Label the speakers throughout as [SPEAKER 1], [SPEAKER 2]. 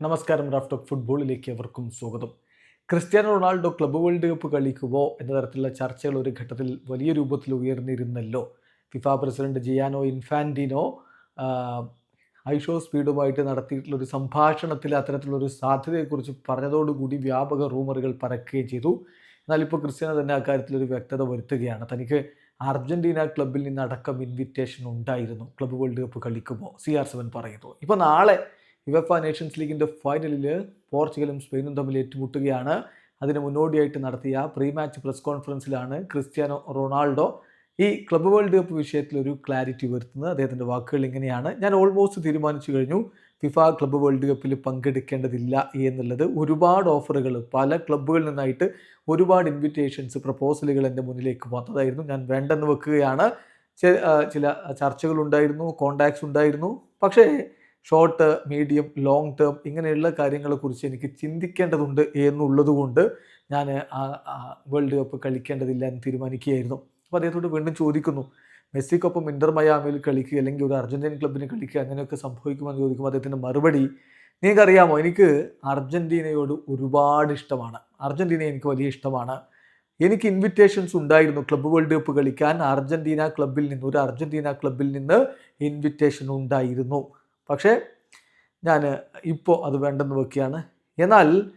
[SPEAKER 1] നമസ്കാരം Raf talk ഫുട്ബോളിലേക്ക് അവർക്കും സ്വാഗതം. Cristiano Ronaldo Club World Cup കളിക്കുമോ എന്ന തരത്തിലുള്ള ചർച്ചകൾ ഒരു ഘട്ടത്തിൽ വലിയ രൂപത്തിൽ ഉയർന്നിരുന്നല്ലോ. ഫിഫ പ്രസിഡന്റ് ജിയാനോ ഇൻഫാന്റിനോ ഐഷോ സ്പീഡുമായിട്ട് നടത്തിയിട്ടുള്ള ഒരു സംഭാഷണത്തിൽ അത്തരത്തിലുള്ളൊരു സാധ്യതയെക്കുറിച്ച് പറഞ്ഞതോടുകൂടി വ്യാപക റൂമറുകൾ പരക്കുകയും ചെയ്തു. എന്നാൽ ഇപ്പോൾ ക്രിസ്ത്യാനോ തന്നെ അക്കാര്യത്തിൽ ഒരു വ്യക്തത വരുത്തുകയാണ്. തനിക്ക് അർജന്റീന ക്ലബിൽ നിന്നടക്കം ഇൻവിറ്റേഷൻ ഉണ്ടായിരുന്നു. ക്ലബ് വേൾഡ് കപ്പ് കളിക്കുമ്പോൾ സി ആർ സെവൻ പറയുന്നു. ഇപ്പോൾ നാളെ യുവഫ നേഷൻസ് ലീഗിന്റെ ഫൈനലിൽ പോർച്ചുഗലും സ്പെയിനും തമ്മിൽ ഏറ്റുമുട്ടുകയാണ്. അതിന് മുന്നോടിയായിട്ട് നടത്തിയ പ്രീ മാച്ച് പ്രസ് കോൺഫറൻസിലാണ് ക്രിസ്ത്യാനോ റൊണാൾഡോ ഈ ക്ലബ്ബ് വേൾഡ് കപ്പ് വിഷയത്തിൽ ഒരു ക്ലാരിറ്റി വരുത്തുന്നത്. അദ്ദേഹത്തിന്റെ വാക്കുകൾ ഇങ്ങനെയാണ്. ഞാൻ ഓൾമോസ്റ്റ് തീരുമാനിച്ചു കഴിഞ്ഞു. ഫിഫ ക്ലബ്ബ് വേൾഡ് കപ്പിൽ പങ്കെടുക്കേണ്ടതില്ല എന്നുള്ളത് ഒരുപാട് ഓഫറുകൾ പല ക്ലബ്ബുകളിൽ നിന്നായിട്ട് ഒരുപാട് ഇൻവിറ്റേഷൻസ് പ്രപ്പോസലുകൾ എന്റെ മുന്നിലേക്ക് വന്നതായിരുന്നു. ഞാൻ വേണ്ടെന്ന് വെക്കുകയാണ്. ചില ചർച്ചകളുണ്ടായിരുന്നു കോണ്ടാക്ട്സ് ഉണ്ടായിരുന്നു. പക്ഷേ ഷോർട്ട് മീഡിയം ലോങ് ടേം ഇങ്ങനെയുള്ള കാര്യങ്ങളെക്കുറിച്ച് എനിക്ക് ചിന്തിക്കേണ്ടതുണ്ട് എന്നുള്ളതുകൊണ്ട് ഞാൻ വേൾഡ് കപ്പ് കളിക്കേണ്ടതില്ല എന്ന് തീരുമാനിക്കുകയായിരുന്നു. അപ്പോൾ അദ്ദേഹത്തോട് വീണ്ടും ചോദിക്കുന്നു മെസ്സിക്കൊപ്പം ഇന്റർ മയാമിൽ കളിക്കുക അല്ലെങ്കിൽ ഒരു അർജന്റീൻ ക്ലബിന് കളിക്കുക അങ്ങനെയൊക്കെ സംഭവിക്കുമെന്ന് ചോദിക്കുമ്പോൾ അദ്ദേഹത്തിന്റെ മറുപടി നിങ്ങൾക്കറിയാമോ എനിക്ക് അർജന്റീനയോട് ഒരുപാട് ഇഷ്ടമാണ്. അർജന്റീന എനിക്ക് വലിയ ഇഷ്ടമാണ്. എനിക്ക് ഇൻവിറ്റേഷൻസ് ഉണ്ടായിരുന്നു ക്ലബ്ബ് വേൾഡ് കപ്പ് കളിക്കാൻ. അർജന്റീന ക്ലബിൽ നിന്ന് ഒരു അർജന്റീന ക്ലബിൽ നിന്ന് ഇൻവിറ്റേഷൻ ഉണ്ടായിരുന്നു. പക്ഷേ ഞാൻ ഇപ്പോൾ അത് വേണ്ടെന്ന് വെക്കുകയാണ്. എന്നാൽ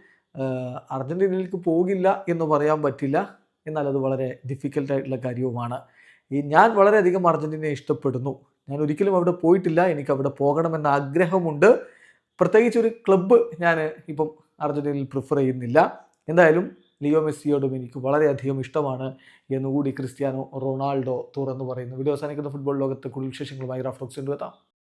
[SPEAKER 1] അർജന്റീനയിലേക്ക് പോകില്ല എന്ന് പറയാൻ പറ്റില്ല. എന്നാൽ അത് വളരെ ഡിഫിക്കൽട്ടായിട്ടുള്ള കാര്യവുമാണ്. ഈ ഞാൻ വളരെയധികം അർജന്റീനയെ ഇഷ്ടപ്പെടുന്നു. ഞാൻ ഒരിക്കലും അവിടെ പോയിട്ടില്ല. എനിക്ക് അവിടെ പോകണമെന്ന ആഗ്രഹമുണ്ട്. പ്രത്യേകിച്ച് ഒരു ക്ലബ്ബ് ഞാൻ ഇപ്പം അർജന്റീനയിൽ പ്രിഫർ ചെയ്യുന്നില്ല. എന്തായാലും ലിയോ മെസ്സിയോടും എനിക്ക് വളരെയധികം ഇഷ്ടമാണ് എന്നുകൂടി ക്രിസ്ത്യാനോ റൊണാൾഡോ തുറന്നു പറയുന്നു വീഡിയോ അവസാനിക്കുന്ന ഫുട്ബോൾ ലോകത്തെ കൂടുതൽ വിശേഷങ്ങളുമായി റഫ്ലോക്സ് എത്താം